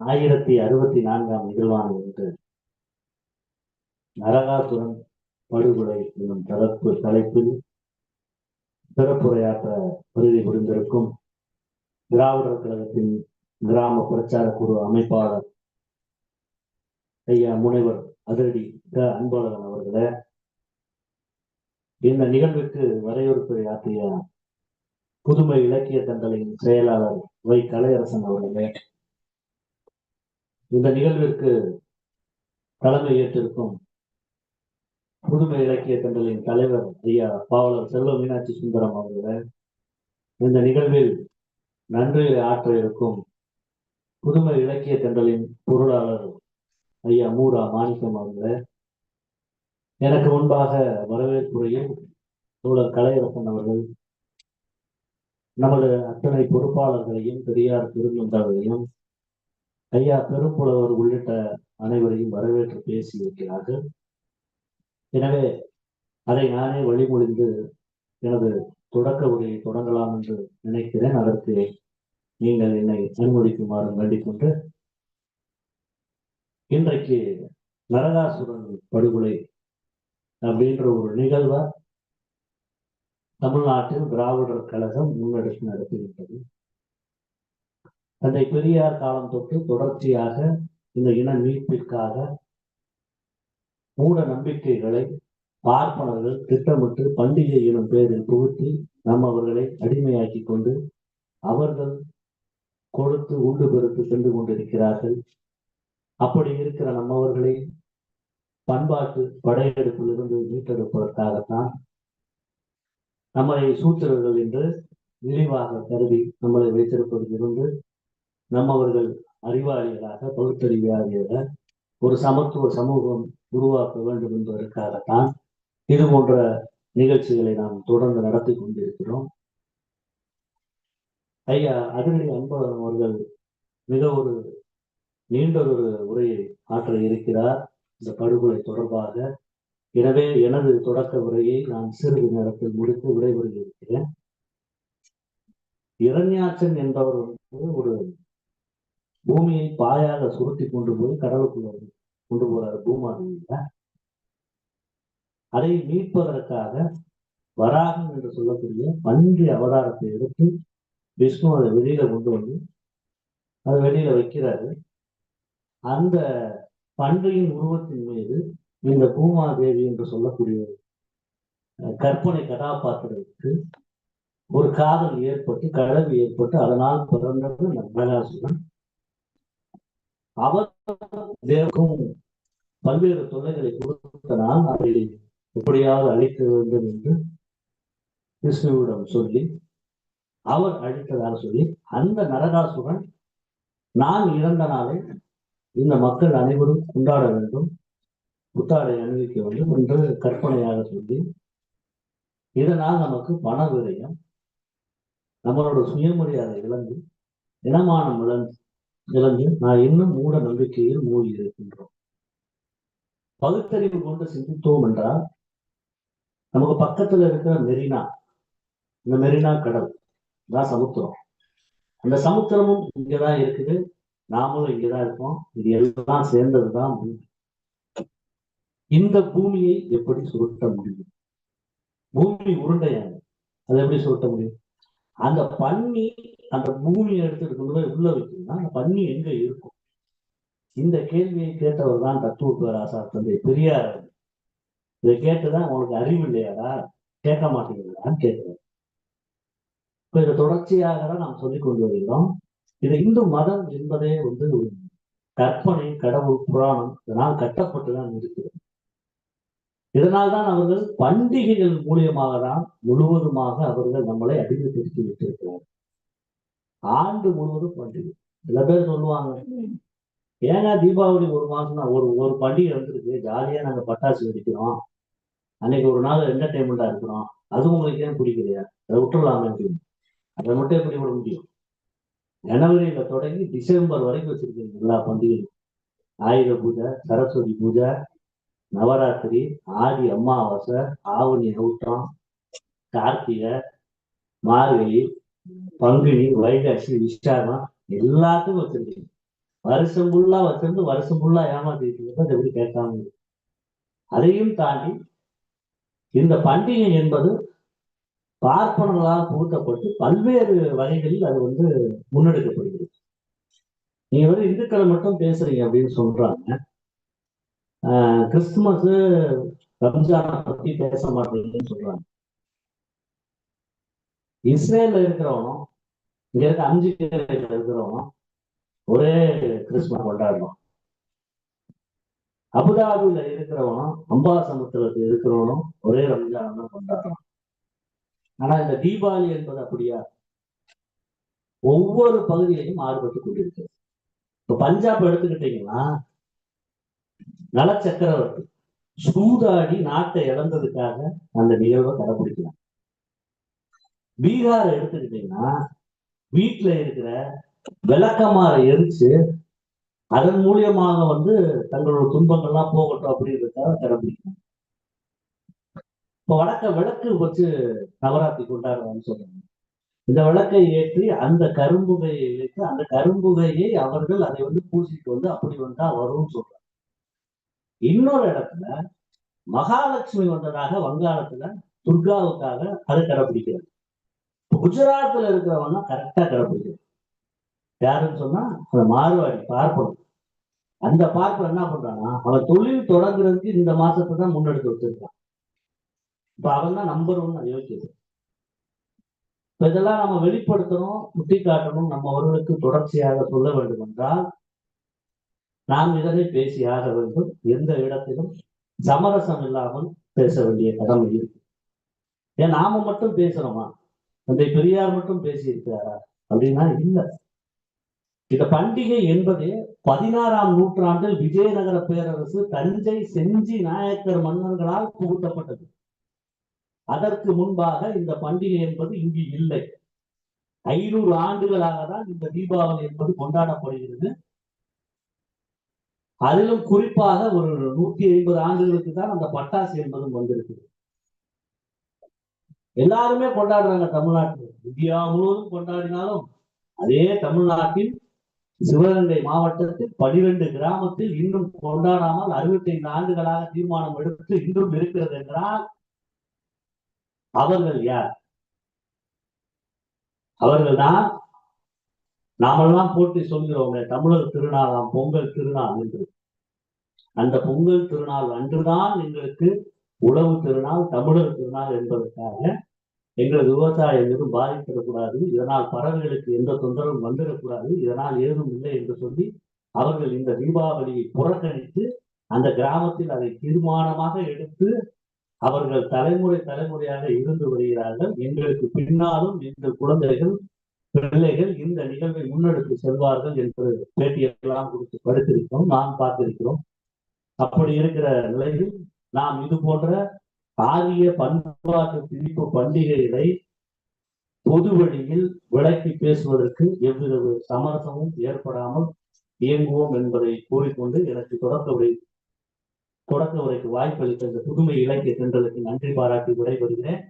ஆயிரத்தி அறுபத்தி நான்காம் நிகழ்வான ஒன்று. நரகாசுரன் படுகொலை என்னும் தலைப்பு தலைப்பில் சிறப்புரையாற்ற வருகை புரிந்திருக்கும் திராவிடர் கழகத்தின் கிராம பிரச்சார குழு அமைப்பாளர் ஐயா முனைவர் அதிரடி க. அன்பழகன் அவர்களே இந்த நிகழ்வுக்கு வரையறுப்பை ஆற்றிய புதுமை இலக்கிய தண்டலையின் செயலாளர் வை. கலையரசன் அவர்களே இந்த நிகழ்விற்கு தலைமை ஏற்றிருக்கும் புதுமை இலக்கிய கண்டலின் தலைவர் ஐயா பாவலர் செல்வ மீனாட்சி சுந்தரம் அவர்களை இந்த நிகழ்வில் நன்றி ஆற்ற இருக்கும் புதுமை இலக்கிய தண்டலின் பொருளாளர் ஐயா மூரா மாணிக்கம் அவர்களை எனக்கு முன்பாக வரவேற்புரையில் தோழர் கலையரசன் அவர்கள் நமது அத்தனை பொறுப்பாளர்களையும் பெரியார் திருமந்தவர்களையும் ஐயா பெரும்புலவர் உள்ளிட்ட அனைவரையும் வரவேற்று பேசி இருக்கிறார்கள் எனவே அதை நானே வழிமொழிந்து எனது தொடக்க உரையை தொடங்கலாம் என்று நினைக்கிறேன். அதற்கு நீங்கள் என்னை அனுமதிக்குமாறு வேண்டிக்கொண்டு இன்றைக்கு நரகாசுரன் படுகொலை அப்படின்ற ஒரு நிகழ்வை தமிழ்நாட்டில் திராவிடர் கழகம் முன்னெடுத்து நடத்திவிட்டது தந்தை பெரியார் காலம் தொட்டு தொடர்ச்சியாக இந்த இன மீட்பிற்காக மூட நம்பிக்கைகளை பார்ப்பனர்கள் திட்டமிட்டு பண்டிகை எனும் பெயரில் புகுத்தி நம் அவர்களை அடிமையாக்கி கொண்டு அவர்கள் கொடுத்து உண்டு பெருத்து சென்று கொண்டிருக்கிறார்கள். அப்படி இருக்கிற நம்மவர்களை பண்பாட்டு படையெடுப்பிலிருந்து மீட்டெடுப்பதற்காகத்தான் நம்மளை சூத்திரர்கள் என்று இழிவாக கருதி நம்மளை வைத்திருப்பதிலிருந்து நம்மவர்கள் அறிவாளிகளாக பகுத்தறிவாளியாக ஒரு சமத்துவ சமூகம் உருவாக்க வேண்டும் என்பதற்காகத்தான் இது போன்ற நிகழ்ச்சிகளை நாம் தொடர்ந்து நடத்தி கொண்டிருக்கிறோம். ஐயா அதிரடி அன்பழகன் அவர்கள் மிக ஒரு நீண்ட ஒரு உரையை ஆற்ற இருக்கிறார். இந்த படுகொலை தொடர்பாக. எனவே எனது தொடக்க உரையை நான் சிறிது நேரத்தில் முடித்து விடைபெறுகிறேன். இருக்கிறேன் இரண்யாச்சன் என்பவர் வந்து ஒரு பூமியை பாயாக சுருட்டி கொண்டு போய் கடலுக்குள்ள கொண்டு போறாரு பூமாதேவியில அதை மீட்பதற்காக வராகம் என்று சொல்லக்கூடிய பன்றி அவதாரத்தை எடுத்து விஷ்ணு அதை வெளியில கொண்டு வந்து அதை வெளியில வைக்கிறாரு. அந்த பன்றியின் உருவத்தின் மீது இந்த பூமாதேவி என்று சொல்லக்கூடிய கற்பனை கதாபாத்திரத்துக்கு ஒரு காதல் ஏற்பட்டு கழவு ஏற்பட்டு அதனால் பிறந்தது நரகாசுரன் அவர் தேவக்கும் பல்வேறு தொல்லைகளை கொடுத்தனால் அதை எப்படியாவது அழிக்க வேண்டும் என்று விஷ்ணுவிடம் சொல்லி அவர் அழித்ததாக சொல்லி அந்த நரகாசுரன் நான் இறந்த நாளை இந்த மக்கள் அனைவரும் கொண்டாட வேண்டும் புத்தாடை அணிவிக்க வேண்டும் என்று கற்பனையாக சொல்லி இதனால் நமக்கு பண விரயம் நம்மளோட சுயமரியாதை இழந்து இனமானம் இழந்து இழந்து நான் இன்னும் மூட நம்பிக்கையில் மூழ்கி இருக்கின்றோம். பகுத்தறிவு கொண்டு சிந்தித்தோம் என்றால் நமக்கு பக்கத்துல இருக்கிற மெரினா இந்த மெரினா கடல் தான் சமுத்திரம். அந்த சமுத்திரமும் இங்கதான் இருக்குது நாமளும் இங்கதான் இருக்கோம் இது எல்லாம் சேர்ந்ததுதான் பூமி. இந்த பூமியை எப்படி சுருட்ட முடியும்? பூமி உருண்டையாக அதை எப்படி சுருட்ட முடியும்? அந்த பன்னி அந்த பூமியை எடுத்துட்டு கொண்டு போய் உள்ள வைக்கணும்னா அந்த பன்னி எங்க இருக்கும்? இந்த கேள்வியை கேட்டவர் தான் தத்துவ பேராசார் தந்தை பெரியார் இதை கேட்டுதான் உனக்கு அறிவு இல்லையாடா? கேட்க மாட்டேங்கிறான்னு கேட்கிறார். இப்ப இதை தொடர்ச்சியாக தான் நாம் சொல்லிக் கொண்டு வருகிறோம். இது இந்து மதம் என்பதே வந்து ஒரு கற்பனை கடவுள் புராணம் இதனால் கட்டப்பட்டுதான் இருக்கிறது. இதனால் தான் அவர்கள் பண்டிகைகள் மூலியமாக தான் முழுவதுமாக அவர்கள் நம்மளை அடிமைப்படுத்தி விட்டிருக்கிறார்கள் ஆண்டு முழுவதும் பண்டிகை. சில பேர் சொல்லுவாங்க ஏன்னா தீபாவளி ஒரு மாசம் தான் ஒரு ஒரு பண்டிகை வந்திருக்கு ஜாலியா நாங்க பட்டாசு வெடிக்கிறோம். அன்னைக்கு ஒரு நாள் என்டர்டைன்மெண்டா இருக்கிறோம். அது உங்களுக்கு ஏன் பிடிக்கலையா? அதை விட்டுடலாமே அப்படின்னு. அதை மட்டும் எப்படி விட முடியும்? ஜனவரியில தொடங்கி டிசம்பர் வரைக்கும் வச்சிருக்கீங்க எல்லா பண்டிகையும். ஆயுத பூஜை சரஸ்வதி பூஜை நவராத்திரி ஆடி அமாவாசை ஆவணி நூற்றம் கார்த்திகை மார்கழி பங்குனி வைகாசி விசாகம் எல்லாத்துக்கும் வச்சிருக்கீங்க வருஷம் ஃபுல்லா வச்சிருந்து வருஷம் ஃபுல்லா ஏமாத்திட்டு இருக்கிறது எப்படி கேட்காம அதையும் தாண்டி இந்த பண்டிகை என்பது பார்ப்பனர்களால் புகுத்தப்பட்டு பல்வேறு வகைகளில் அது வந்து முன்னெடுக்கப்படுகிறது. நீங்க வந்து இந்துக்களை மட்டும் பேசுறீங்க அப்படின்னு சொல்றாங்க. ஆஹ் கிறிஸ்துமஸ் ரம்ஜானை பத்தி பேச மாட்டீங்கன்னு சொல்றாங்க. இஸ்ரேல்ல இருக்கிறவனும் இங்க இருக்க அஞ்சு இருக்கிறவனும் ஒரே கிறிஸ்துமஸ் கொண்டாடுறோம். அபுதாபியில இருக்கிறவனும் அம்பாசமுத்திரத்தில் இருக்கிறவனும் ஒரே ரம்ஜான் தான் கொண்டாடுறான் ஆனா இந்த தீபாவளி என்பது அப்படியா? ஒவ்வொரு பகுதியிலையும் மாறுபட்டு கொண்டிருக்கு இப்ப பஞ்சாப் எடுத்துக்கிட்டீங்கன்னா நல சக்கரவர்த்தி சூதாடி நாட்டை இழந்ததுக்காக அந்த நிகழ்வை கடைபிடிக்கலாம் பீகார் எடுத்துக்கிட்டீங்கன்னா வீட்டுல இருக்கிற விளக்கமாற எரிச்சு அதன் மூலியமாக வந்து தங்களோட துன்பங்கள்லாம் போகட்டும் அப்படின்றதுக்காக கடைபிடிக்கலாம் இப்ப வடக்க விளக்கு வச்சு நவராத்திரி கொண்டாடுறாங்கன்னு சொல்றாங்க. இந்த விளக்கை ஏற்றி அந்த கரும்புகையை வைத்து அந்த கரும்புகையை அவர்கள் அதை வந்து பூசிட்டு வந்து அப்படி வந்தா வரும்னு சொல்றாங்க. இன்னொரு இடத்துல மகாலட்சுமி வந்ததாக வங்காளத்துல துர்காவுக்காக அதை கடைபிடிக்கிறது. குஜராத்தில் இருக்கிறவங்க கரெக்டா கடைபிடிக்கிறது யாருன்னு சொன்னா அந்த மாறுவாடி பார்ப்பனும் அந்த பார்ப்பன் என்ன பண்றான்னா அவன் தொழில் தொடங்குறதுக்கு இந்த மாசத்தை தான் முன்னெடுத்து வச்சிருக்கான். இப்ப அவன் தான் நம்பர் ஒன் யோசிச்சது இப்ப இதெல்லாம் நம்ம வெளிப்படுத்தணும் குட்டி காட்டணும் நம்ம அவர்களுக்கு தொடர்ச்சியாக சொல்ல வேண்டும் என்றால் நாம் இதனை பேசியாக ஆக வேண்டும். எந்த இடத்திலும் சமரசம் இல்லாமல் பேச வேண்டிய கடமை இருக்கு. ஏன் நாம மட்டும் பேசுறோமா? தந்தை பெரியார் மட்டும் பேசியிருக்கிறாரா? அப்படின்னா இல்லை. இந்த பண்டிகை என்பது பதினாறாம் நூற்றாண்டில் விஜயநகர பேரரசு தஞ்சை செஞ்சி நாயக்கர் மன்னர்களால் புகுத்தப்பட்டது. அதற்கு முன்பாக இந்த பண்டிகை என்பது இங்கு இல்லை. ஐநூறு ஆண்டுகளாக தான் இந்த தீபாவளி என்பது கொண்டாடப்படுகிறது. அதிலும் குறிப்பாக ஒரு நூத்தி ஐம்பது ஆண்டுகளுக்கு தான் அந்த பட்டாசு என்பதும் வந்திருக்கிறது. எல்லாருமே கொண்டாடுறாங்க தமிழ்நாட்டில். இந்தியா முழுவதும் கொண்டாடினாலும் அதே தமிழ்நாட்டில் சிவகங்கை மாவட்டத்தில் பனிரெண்டு கிராமத்தில் இன்னும் கொண்டாடாமல் அறுபத்தி ஐந்து ஆண்டுகளாக தீர்மானம் எடுத்து இன்றும் இருக்கிறது என்றால் அவர்கள் யார்? அவர்கள் தான் நாமெல்லாம் போட்டி சொல்கிறோங்க தமிழர் திருநாளாம் பொங்கல் திருநாள் என்று. அந்த பொங்கல் திருநாள் அன்றுதான் எங்களுக்கு உழவு திருநாள் தமிழர் திருநாள் என்பதற்காக எங்களது விவசாயம் எதுவும் பாதித்திடக்கூடாது இதனால் பறவைகளுக்கு எந்த தொந்தரவும் வந்துடக்கூடாது இதனால் ஏதும் இல்லை என்று சொல்லி அவர்கள் இந்த தீபாவளியை புறக்கணித்து அந்த கிராமத்தில் அதை தீர்மானமாக எடுத்து அவர்கள் தலைமுறை தலைமுறையாக இருந்து வருகிறார்கள். எங்களுக்கு பின்னாலும் எங்கள் குழந்தைகள் பிள்ளைகள் இந்த நிகழ்வை முன்னெடுத்து செல்வார்கள் என்று பேட்டியெல்லாம் கொடுத்து படித்திருக்கிறோம். நான் பார்த்திருக்கிறோம். அப்படி இருக்கிற நிலையில் நாம் இது போன்ற ஆரிய பண்பாட்டு திணிப்பு பண்டிகைகளை பொது வழியில் விளக்கி பேசுவதற்கு எவ்வித சமரசமும் ஏற்படாமல் இயங்குவோம் என்பதை கூறிக்கொண்டு எனக்கு தொடக்க உரை தொடக்க உரைக்கு வாய்ப்பளித்த இந்த புதுமை இலக்கிய தென்றலுக்கு நன்றி பாராட்டி விடைபெறுகிறேன்.